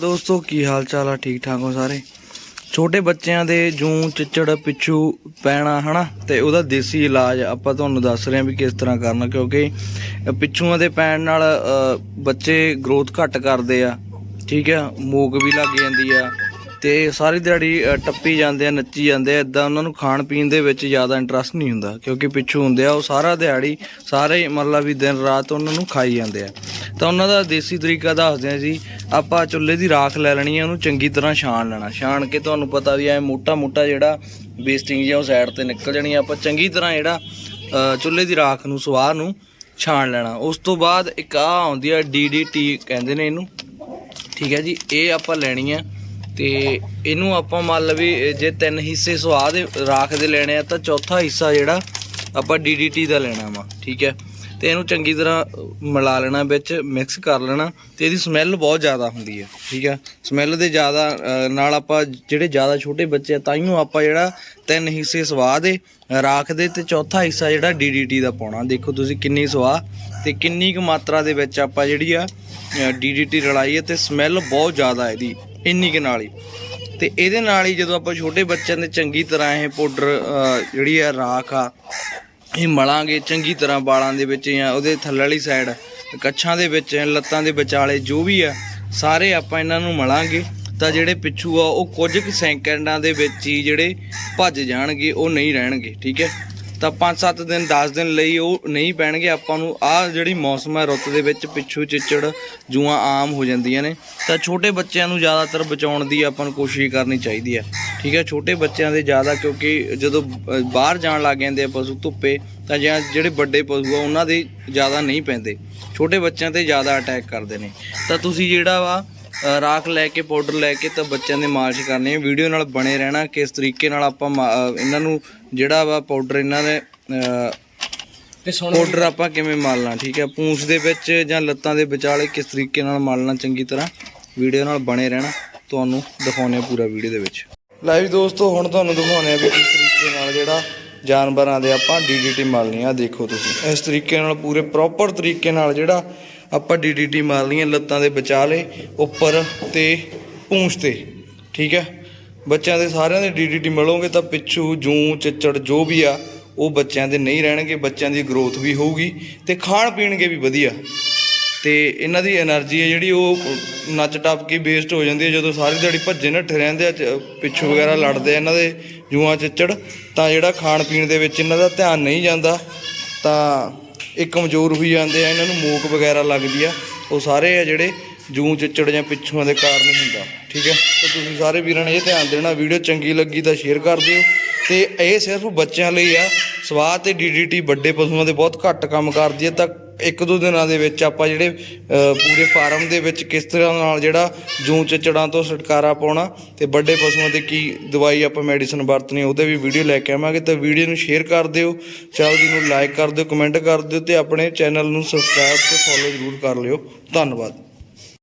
ਦੋਸਤੋ, ਕੀ ਹਾਲ ਚਾਲ ਆ? ਠੀਕ ਠਾਕ ਹੋ ਸਾਰੇ? ਛੋਟੇ ਬੱਚਿਆਂ ਦੇ ਜੂੰ, ਚਿੱਚੜ, ਪਿੱਛੂ, ਪੈਣਾ, ਹਨਾ? ਤੇ ਉਹਦਾ ਦੇਸੀ ਇਲਾਜ ਆਪਾਂ ਤੁਹਾਨੂੰ ਦੱਸ ਰਹੇ ਹਾਂ ਵੀ ਕਿਸ ਤਰ੍ਹਾਂ ਕਰਨਾ, ਕਿਉਂਕਿ ਪਿੱਛੂਆਂ ਦੇ ਪੈਣ ਨਾਲ ਬੱਚੇ ਗਰੋਥ ਘੱਟ ਕਰਦੇ ਆ, ਠੀਕ ਆ? ਮੂਕ ਵੀ ਲੱਗ ਜਾਂਦੀ ਆ, ਤੇ ਸਾਰੀ ਦਿਹਾੜੀ ਟੱਪੀ ਜਾਂਦੇ ਆ, ਨੱਚੀ ਜਾਂਦੇ ਆ ਇਦਾਂ ਉਹਨਾਂ ਨੂੰ ਖਾਣ ਪੀਣ ਦੇ ਵਿੱਚ ਜ਼ਿਆਦਾ ਇੰਟਰਸਟ ਨਹੀਂ ਹੁੰਦਾ, ਕਿਉਂਕਿ ਪਿੱਛੂ ਹੁੰਦੇ ਆ, ਉਹ ਸਾਰਾ ਦਿਹਾੜੀ, ਸਾਰੇ ਮਤਲਬ ਵੀ ਦਿਨ ਰਾਤ ਉਹਨਾਂ ਨੂੰ ਖਾਈ ਜਾਂਦੇ ਆ। ਤਾਂ ਉਹਨਾਂ ਦਾ ਦੇਸੀ ਤਰੀਕਾ ਦੱਸਦੇ ਆ ਜੀ ਆਪਾਂ ਚੁੱਲ੍ਹੇ ਦੀ ਰਾਖ ਲੈ ਲੈਣੀ ਹੈ ਉਹਨੂੰ ਚੰਗੀ ਤਰ੍ਹਾਂ ਛਾਣ ਲੈਣਾ। ਛਾਣ ਕੇ ਤੁਹਾਨੂੰ ਪਤਾ ਵੀ ਐ ਮੋਟਾ ਮੋਟਾ ਜਿਹੜਾ ਵੇਸਟਿੰਗ ਜਿਹਾ ਉਹ ਸਾਈਡ ਤੇ ਨਿਕਲ ਜਾਣੀ ਆ। ਆਪਾਂ ਚੰਗੀ ਤਰ੍ਹਾਂ ਜਿਹੜਾ ਚੁੱਲ੍ਹੇ ਦੀ ਰਾਖ ਨੂੰ ਸਵਾਹ ਨੂੰ ਛਾਣ ਲੈਣਾ। ਉਸ ਤੋਂ ਬਾਅਦ ਇੱਕ ਆ ਆਉਂਦੀ ਆ ਡੀਡੀਟੀ ਕਹਿੰਦੇ ਨੇ ਇਹਨੂੰ। ਠੀਕ ਹੈ ਜੀ, ਇਹ ਆਪਾਂ ਲੈਣੀ ਆ। ਤੇ ਇਹਨੂੰ ਆਪਾਂ ਮੰਨ ਲਓ ਵੀ ਜੇ ਤਿੰਨ ਹਿੱਸੇ ਸਵਾਹ ਦੇ, ਰਾਖ ਦੇ ਲੈਣੇ ਆ, ਤਾਂ ਚੌਥਾ ਹਿੱਸਾ ਜਿਹੜਾ ਆਪਾਂ ਡੀਡੀਟੀ ਦਾ ਲੈਣਾ ਵਾ। ਠੀਕ ਹੈ ਤੇ ਇਹਨੂੰ ਚੰਗੀ ਤਰ੍ਹਾਂ ਮਿਲਾ ਲੈਣਾ, ਵਿੱਚ ਮਿਕਸ ਕਰ ਲੈਣਾ ਤੇ ਇਹਦੀ ਸਮੈਲ ਬਹੁਤ ਜ਼ਿਆਦਾ ਹੁੰਦੀ ਹੈ, ਠੀਕ ਹੈ? ਸਮੈਲ ਦੇ ਜ਼ਿਆਦਾ ਨਾਲ ਆਪਾਂ ਜਿਹੜੇ ਜ਼ਿਆਦਾ ਛੋਟੇ ਬੱਚੇ ਆ ਤਾਂ ਤਾਈਓ ਆਪਾਂ ਜਿਹੜਾ ਤਿੰਨ ਹਿੱਸੇ ਸਵਾਹ ਦੇ ਰਾਖ ਦੇ ਤੇ ਚੌਥਾ ਹਿੱਸਾ ਜਿਹੜਾ ਡੀਡੀਟੀ ਦਾ ਪਾਉਣਾ। ਦੇਖੋ ਤੁਸੀਂ ਕਿੰਨੀ ਸਵਾਹ ਤੇ ਕਿੰਨੀ ਕੁ ਮਾਤਰਾ ਦੇ ਵਿੱਚ ਆਪਾਂ ਜਿਹੜੀ ਆ ਡੀਡੀਟੀ ਰਲਾਈ ਹੈ ਤੇ ਸਮੈਲ ਬਹੁਤ ਜ਼ਿਆਦਾ ਇਹਦੀ, ਇੰਨੀ ਕੁ ਨਾਲ ਹੀ। ਤੇ ਇਹਦੇ ਨਾਲ ਹੀ ਜਦੋਂ ਆਪਾਂ ਛੋਟੇ ਬੱਚਿਆਂ ਦੇ ਚੰਗੀ ਤਰ੍ਹਾਂ ਇਹ ਪਾਊਡਰ ਜਿਹੜੀ ਆ, ਰਾਖ ਆ ਇਹ ਮਲਾਂਗੇ ਚੰਗੀ ਤਰ੍ਹਾਂ ਵਾਲਾਂ ਦੇ ਵਿੱਚ ਜਾਂ ਉਹਦੇ ਥੱਲੇ ਵਾਲੀ ਸਾਈਡ ਕੱਛਾਂ ਦੇ ਵਿੱਚ, ਲੱਤਾਂ ਦੇ ਵਿਚਾਲੇ ਜੋ ਵੀ ਆ, ਸਾਰੇ ਆਪਾਂ ਇਹਨਾਂ ਨੂੰ ਮਲਾਂਗੇ। ਤਾਂ ਜਿਹੜੇ ਪਿੱਛੂ ਆ, ਉਹ ਕੁਝ ਕੁ ਸੈਕਿੰਡਾਂ ਦੇ ਵਿੱਚ ਹੀ ਜਿਹੜੇ ਭੱਜ ਜਾਣਗੇ, ਉਹ ਨਹੀਂ ਰਹਿਣਗੇ, ਠੀਕ ਹੈ? ਤਾਂ 5-7 ਦਿਨ 10 ਦਿਨ ਲਈ ਉਹ ਨਹੀਂ ਪੈਣਗੇ। ਆਪਾਂ ਨੂੰ ਆਹ ਜਿਹੜੀ ਮੌਸਮ ਹੈ, ਰੁੱਤ ਦੇ ਵਿੱਚ ਪਿੱਛੂ ਚਿੱਚੜ ਜੂਆਂ ਆਮ ਹੋ ਜਾਂਦੀਆਂ ਨੇ। ਤਾਂ ਛੋਟੇ ਬੱਚਿਆਂ ਨੂੰ ਜ਼ਿਆਦਾਤਰ ਬਚਾਉਣ ਦੀ ਆਪਾਂ ਨੂੰ ਕੋਸ਼ਿਸ਼ ਕਰਨੀ ਚਾਹੀਦੀ ਹੈ। ਠੀਕ ਹੈ ਛੋਟੇ ਬੱਚਿਆਂ ਦੇ ਜ਼ਿਆਦਾ ਕਿਉਂਕਿ ਜਦੋਂ ਬਾਹਰ ਜਾਣ ਲੱਗ ਜਾਂਦੇ ਆ ਪਸ਼ੂ ਧੁੱਪੇ ਤਾਂ ਜਾਂ ਜਿਹੜੇ ਵੱਡੇ ਪਸ਼ੂ ਆ ਉਹਨਾਂ ਦੇ ਜ਼ਿਆਦਾ ਨਹੀਂ ਪੈਂਦੇ। ਛੋਟੇ ਬੱਚਿਆਂ ਤੇ ਜ਼ਿਆਦਾ ਅਟੈਕ ਕਰਦੇ ਨੇ। ਤਾਂ ਤੁਸੀਂ ਜਿਹੜਾ ਵਾ ਰਾਖ ਲੈ ਕੇ ਪਾਊਡਰ ਲੈ ਕੇ ਤਾਂ ਬੱਚਿਆਂ ਦੇ ਮਾਲਿਸ਼ ਕਰਨੀ ਹੈ ਵੀਡੀਓ ਨਾਲ ਬਣੇ ਰਹਿਣਾ ਕਿਸ ਤਰੀਕੇ ਨਾਲ ਆਪਾਂ ਇਹਨਾਂ ਨੂੰ ਜਿਹੜਾ ਵਾ ਪਾਊਡਰ ਇਹਨਾਂ ਦੇ ਪਾਊਡਰ ਆਪਾਂ ਕਿਵੇਂ ਮਾਲਣਾ ਠੀਕ ਹੈ? ਪੂੰਛ ਦੇ ਵਿੱਚ ਜਾਂ ਲੱਤਾਂ ਦੇ ਵਿਚਾਲੇ ਕਿਸ ਤਰੀਕੇ ਨਾਲ ਮਾਲਣਾ ਚੰਗੀ ਤਰ੍ਹਾਂ? ਵੀਡੀਓ ਨਾਲ ਬਣੇ ਰਹਿਣਾ। ਤੁਹਾਨੂੰ ਦਿਖਾਉਣੇ ਪੂਰਾ ਵੀਡੀਓ ਦੇ ਵਿੱਚ। ਲਾਈਵ ਦੋਸਤੋ, ਹੁਣ ਤੁਹਾਨੂੰ ਦਿਖਾਉਂਦੇ ਆ ਵੀ ਕਿਸ ਤਰੀਕੇ ਨਾਲ ਜਿਹੜਾ ਜਾਨਵਰਾਂ ਦੇ ਆਪਾਂ ਡੀਡੀਟੀ ਮਾਲਣੀ ਆ, ਦੇਖੋ ਤੁਸੀਂ। ਇਸ ਤਰੀਕੇ ਨਾਲ ਪੂਰੇ ਪ੍ਰੋਪਰ ਤਰੀਕੇ ਨਾਲ ਜਿਹੜਾ ਆਪਾਂ ਡੀਡੀਟੀ ਮਾਰਨੀ ਆ, ਲੱਤਾਂ ਦੇ ਵਿਚਾਲੇ, ਉੱਪਰ ਤੇ ਪੂੰਛ ਤੇ, ਠੀਕ ਹੈ? ਬੱਚਿਆਂ ਦੇ ਸਾਰਿਆਂ ਦੇ ਡੀਡੀਟੀ ਮਿਲੋਗੇ ਤਾਂ ਪਿੱਛੂ ਜੂੰ, ਚਿੱਚੜ ਜੋ ਵੀ ਆ, ਉਹ ਬੱਚਿਆਂ ਦੇ ਨਹੀਂ ਰਹਿਣਗੇ, ਬੱਚਿਆਂ ਦੀ ਗਰੋਥ ਵੀ ਹੋਊਗੀ ਤੇ ਖਾਣ ਪੀਣਗੇ ਵੀ ਵਧੀਆ। ਤੇ ਇਹਨਾਂ ਦੀ એનર્ਜੀ ਹੈ ਜਿਹੜੀ ਉਹ ਨੱਚ ਟੱਪ ਕੇ ਵੇਸਟ ਹੋ ਜਾਂਦੀ ਹੈ। ਜਦੋਂ ਸਾਰੀ ਦਿਹਾੜੀ ਭੱਜੇ ਨੱਠੇ ਰਹਿੰਦੇ ਆ ਪਿੱਛੂ ਵਗੈਰਾ ਲੜਦੇ ਆ, ਇਹਨਾਂ ਦੇ ਜੂਆਂ ਚਿੱਚੜ, ਤਾਂ ਜਿਹੜਾ ਖਾਣ ਪੀਣ ਦੇ ਵਿੱਚ ਇਹਨਾਂ ਦਾ ਧਿਆਨ ਨਹੀਂ ਜਾਂਦਾ, ਤਾਂ ਇਹ ਕਮਜ਼ੋਰ ਹੋਈ ਜਾਂਦੇ ਆ, ਇਹਨਾਂ ਨੂੰ ਮੋਕ ਵਗੈਰਾ ਲੱਗਦੀ ਆ। ਉਹ ਸਾਰੇ ਆ ਜਿਹੜੇ ਜੂ ਚਿੱਚੜ ਜਾਂ ਪਿੱਛੂਆਂ ਦੇ ਕਾਰਨ ਹੁੰਦਾ, ਠੀਕ ਹੈ? ਤਾਂ ਤੁਸੀਂ ਸਾਰੇ ਵੀਰਾਂ ਨੇ ਇਹ ਧਿਆਨ ਦੇਣਾ ਵੀਡੀਓ ਚੰਗੀ ਲੱਗੀ ਤਾਂ ਸ਼ੇਅਰ ਕਰ ਦਿਓ। ਤੇ ਇਹ ਸਿਰਫ ਬੱਚਿਆਂ ਲਈ ਆ, ਸਵਾਹ ਤੇ ਡੀਡੀਟੀ ਵੱਡੇ ਪਸ਼ੂਆਂ ਦੇ ਬਹੁਤ ਘੱਟ ਕੰਮ ਕਰਦੀ ਹੈ, ਤਾਂ ਇੱਕ ਦੋ ਦਿਨਾਂ ਦੇ ਵਿੱਚ ਆਪਾਂ ਜਿਹੜੇ ਪੂਰੇ ਫਾਰਮ ਦੇ ਵਿੱਚ ਕਿਸ ਤਰ੍ਹਾਂ ਨਾਲ ਜਿਹੜਾ ਜੂੰ ਚਿੱਚੜਾਂ ਤੋਂ ਛੁਟਕਾਰਾ ਪਾਉਣਾ ਤੇ ਵੱਡੇ ਪਸ਼ੂਆਂ ਤੇ ਕੀ ਦਵਾਈ ਆਪਾਂ ਮੈਡੀਸਨ ਵਰਤਣੀ ਉਹਦੇ ਵੀ ਵੀਡੀਓ ਲੈ ਕੇ ਆਵਾਂਗੇ। ਤਾਂ ਵੀਡੀਓ ਨੂੰ ਸ਼ੇਅਰ ਕਰ ਦਿਓ ਚੈਨਲ ਜੀ ਨੂੰ ਲਾਈਕ ਕਰ ਦਿਓ ਕਮੈਂਟ ਕਰ ਦਿਓ ਤੇ ਆਪਣੇ ਚੈਨਲ ਨੂੰ ਸਬਸਕ੍ਰਾਈਬ ਤੇ ਫੋਲੋ ਜ਼ਰੂਰ ਕਰ ਲਿਓ। ਧੰਨਵਾਦ।